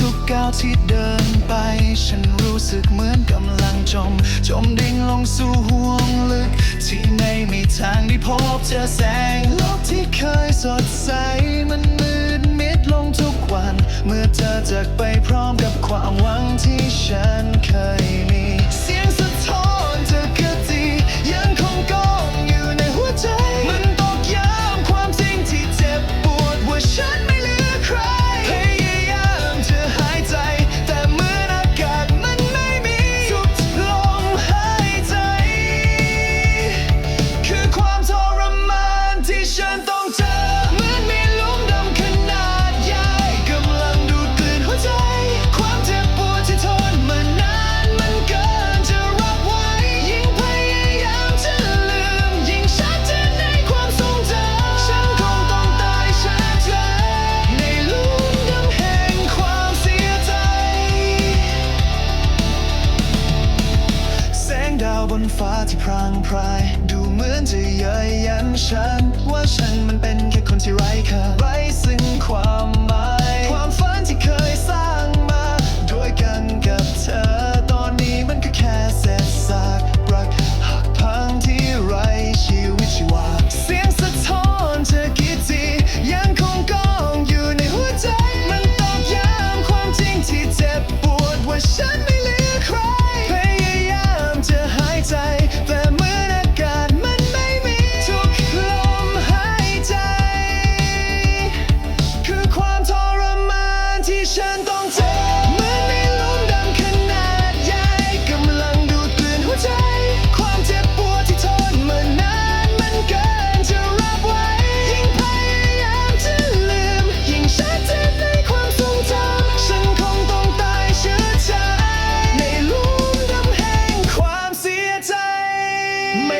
ทุกก้าวที่เดินไป ฉันรู้สึกเหมือนกำลังจม จมดิ่งลงสู่ห่วงลึก ที่ไม่มีทางได้พบเจอแสงโลกที่เคยสดใส มันมืดมิดลงทุกวัน เมื่อเธอจากไปพร้อมกับความหวังที่ฉันเคยมีเสียงสะท้อนเธอคือที่ยังคงก้องอยู่ในหัวใจ มันตอกย้ำความจริงที่เจ็บปวดว่าฉัน ต้องเจอเหมือนมีหลุมดำขนาดใหญ่กำลังดูดกลืนหัวใจ ความเจ็บปวดที่ทนมานานมันเกินจะรับไหวยิ่งพยายามจะลืม ยิ่งชัดเจนในความทรงจำฉันคงต้องตายช้าใจในหลุมดำแห่งความเสียใจ แสงดาวบนฟ้าที่พรางพราย ดูเหมือนจะเย้ยยันฉัน ฉันมันเป็น ไ